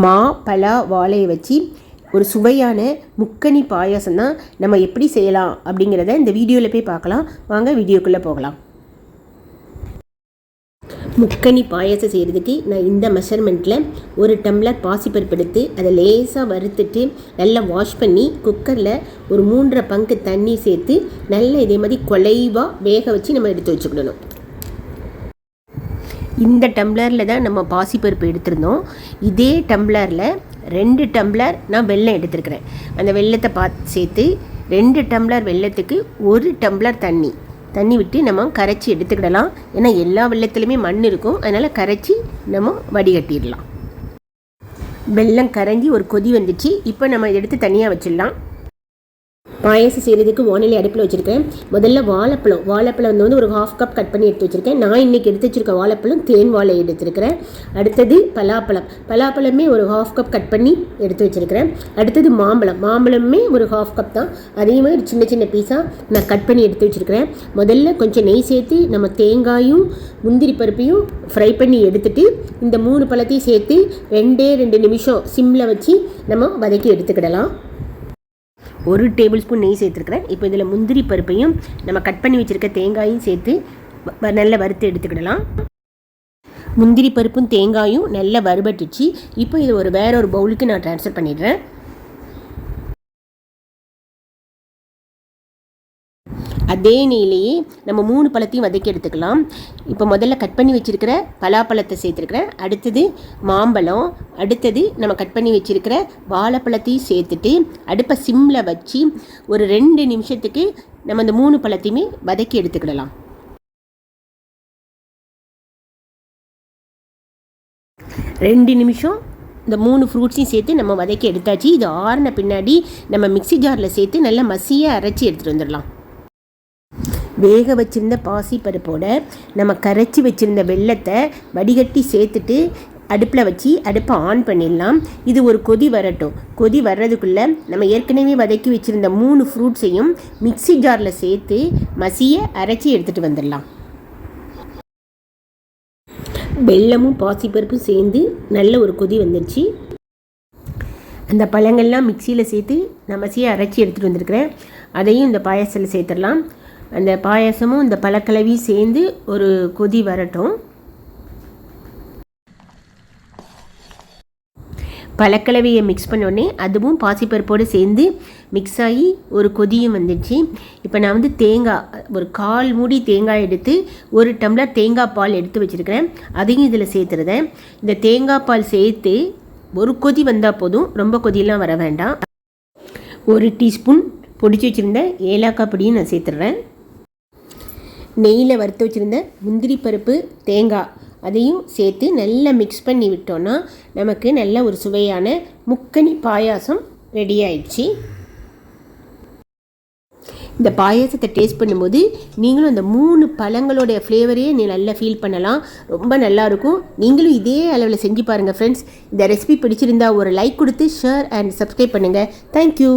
மா பலா வாழையை வச்சு ஒரு சுவையான முக்கனி பாயாசம் தான் நம்ம எப்படி செய்யலாம் அப்படிங்கிறத இந்த வீடியோவில் போய் பார்க்கலாம். வாங்க வீடியோக்குள்ளே போகலாம். முக்கனி பாயாசம் செய்கிறதுக்கு நான் இந்த மெஷர்மெண்ட்டில் ஒரு டம்ளர் பாசிப்பருப்பு எடுத்து அதை லேசாக வறுத்துட்டு நல்லா வாஷ் பண்ணி குக்கரில் ஒரு மூன்றரை பங்கு தண்ணி சேர்த்து நல்லா இதே மாதிரி குலைவாக வேக வச்சு நம்ம எடுத்து வச்சுக்கிடணும். இந்த டம்ளரில் தான் நம்ம பாசிப்பருப்பு எடுத்திருந்தோம். இதே டம்ளரில் ரெண்டு டம்ளர் நான் வெல்லம் எடுத்திருக்கிறேன். அந்த வெல்லத்தை பார்த்து சேர்த்து ரெண்டு டம்ளர் வெல்லத்துக்கு ஒரு டம்ளர் தண்ணி. தண்ணி விட்டு நம்ம கரைச்சி எடுத்துக்கிடலாம். ஏன்னா எல்லா வெள்ளத்துலேயுமே மண் இருக்கும். அதனால் கரைச்சி நம்ம வடிகட்டிடலாம். வெல்லம் கரைஞ்சி ஒரு கொதி வந்துச்சு. இப்போ நம்ம எடுத்து தனியாக வச்சிடலாம். பாயசம் செய்கிறதுக்கு வானிலை அடுப்பில் வச்சுருக்கேன். முதல்ல வாழைப்பழம். வாழைப்பழம் வந்து ஒரு ஹாஃப் கப் கட் பண்ணி எடுத்து வச்சுருக்கேன். நான் இன்றைக்கி எடுத்து வச்சுருக்க வாழைப்பழம் தேன் வாழை எடுத்துருக்கிறேன் அடுத்தது பலாப்பழம். பலாப்பழமே ஒரு ஹாஃப் கப் கட் பண்ணி எடுத்து வச்சுருக்கிறேன். அடுத்தது மாம்பழம். மாம்பழமே ஒரு ஹாஃப் கப் தான். அதே மாதிரி சின்ன சின்ன பீஸாக நான் கட் பண்ணி எடுத்து வச்சுருக்கிறேன். முதல்ல கொஞ்சம் நெய் சேர்த்து நம்ம தேங்காயும் முந்திரி பருப்பையும் ஃப்ரை பண்ணி எடுத்துட்டு இந்த மூணு பழத்தையும் சேர்த்து ரெண்டே ரெண்டு நிமிஷம் சிம்மில் வச்சு நம்ம வதக்கி எடுத்துக்கிடலாம். ஒரு டேபிள் ஸ்பூன் நெய் சேர்த்துருக்குறேன். இப்போ இதில் முந்திரி பருப்பையும் நம்ம கட் பண்ணி வச்சுருக்க தேங்காயும் சேர்த்து வ- நல்லா வறுத்து எடுத்துக்கிடலாம். முந்திரி பருப்பும் தேங்காயும் நல்லா வறுபட்டுச்சு. இப்போ இது ஒரு வேற ஒரு பவுலுக்கு நான் ட்ரான்ஸ்ஃபர் பண்ணிடுறேன். அதே நிலையே நம்ம மூணு பழத்தையும் வதக்கி எடுத்துக்கலாம். இப்போ முதல்ல கட் பண்ணி வச்சுருக்கிற பலாப்பழத்தை சேர்த்துருக்குறேன் அடுத்தது மாம்பழம் அடுத்தது நம்ம கட் பண்ணி வச்சுருக்கிற வாழைப்பழத்தையும் சேர்த்துட்டு அடுப்பை சிம்மில் வச்சு ஒரு ரெண்டு நிமிஷத்துக்கு நம்ம இந்த மூணு பழத்தையுமே வதக்கி எடுத்துக்கிடலாம். ரெண்டு நிமிஷம் இந்த மூணு ஃப்ரூட்ஸையும் சேர்த்து நம்ம வதக்கி எடுத்தாச்சு. இது ஆறின பின்னாடி நம்ம மிக்ஸி ஜாரில் சேர்த்து நல்லா மசியாக அரைச்சி எடுத்துகிட்டு வந்துடலாம். வேக வச்சுருந்த பாசி பருப்போட நம்ம கரைச்சி வச்சிருந்த வெள்ளத்தை வடிகட்டி சேர்த்துட்டு அடுப்பில் வச்சு அடுப்பை ஆன் பண்ணிடலாம். இது ஒரு கொதி வரட்டும். கொதி வர்றதுக்குள்ளே நம்ம ஏற்கனவே வதக்கி வச்சுருந்த மூணு ஃப்ரூட்ஸையும் மிக்ஸி ஜாரில் சேர்த்து மசிய அரைச்சி எடுத்துகிட்டு வந்துடலாம். வெல்லமும் பாசிப்பருப்பும் சேர்ந்து நல்ல ஒரு கொதி வந்துடுச்சு அந்த பழங்கள்லாம் மிக்சியில் சேர்த்து நான் மசிய அரைச்சி எடுத்துகிட்டு வந்திருக்கிறேன். அதையும் இந்த பாயாசத்தில் சேர்த்துடலாம். அந்த பாயாசமும் இந்த பழக்கலவையும் சேர்ந்து ஒரு கொதி வரட்டும். பழக்கலவையை மிக்ஸ் பண்ணோடனே அதுவும் பாசிப்பருப்போடு சேர்ந்து மிக்ஸ் ஆகி ஒரு கொதியும் வந்துடுச்சு. இப்போ நான் வந்து தேங்காய் ஒரு கால் மூடி தேங்காய் எடுத்து ஒரு டம்ளர் தேங்காய் பால் எடுத்து வச்சுருக்கிறேன். அதையும் இதில் சேர்த்துருதேன் இந்த தேங்காய் பால் சேர்த்து ஒரு கொதி வந்தால் போதும். ரொம்ப கொதியெல்லாம் வர வேண்டாம். ஒரு டீஸ்பூன் பொடிச்சு வச்சுருந்த ஏலாக்காய் பொடியும் நான் சேர்த்துடுறேன் நெய்யில் வறுத்து வச்சுருந்த முந்திரி பருப்பு தேங்காய் அதையும் சேர்த்து நல்லா மிக்ஸ் பண்ணி விட்டோன்னா நமக்கு நல்ல ஒரு சுவையான முக்கனி பாயாசம் ரெடி ஆயிடுச்சு. இந்த பாயாசத்தை டேஸ்ட் பண்ணும்போது நீங்களும் அந்த மூணு பழங்களோடைய ஃப்ளேவரையே நீ நல்லா ஃபீல் பண்ணலாம். ரொம்ப நல்லா இருக்கும். நீங்களும் இதே அளவில் செஞ்சு பாருங்கள் ஃப்ரெண்ட்ஸ் இந்த ரெசிபி பிடிச்சிருந்தா ஒரு லைக் கொடுத்து ஷேர் அண்ட் சப்ஸ்கிரைப் பண்ணுங்கள் தேங்க்யூ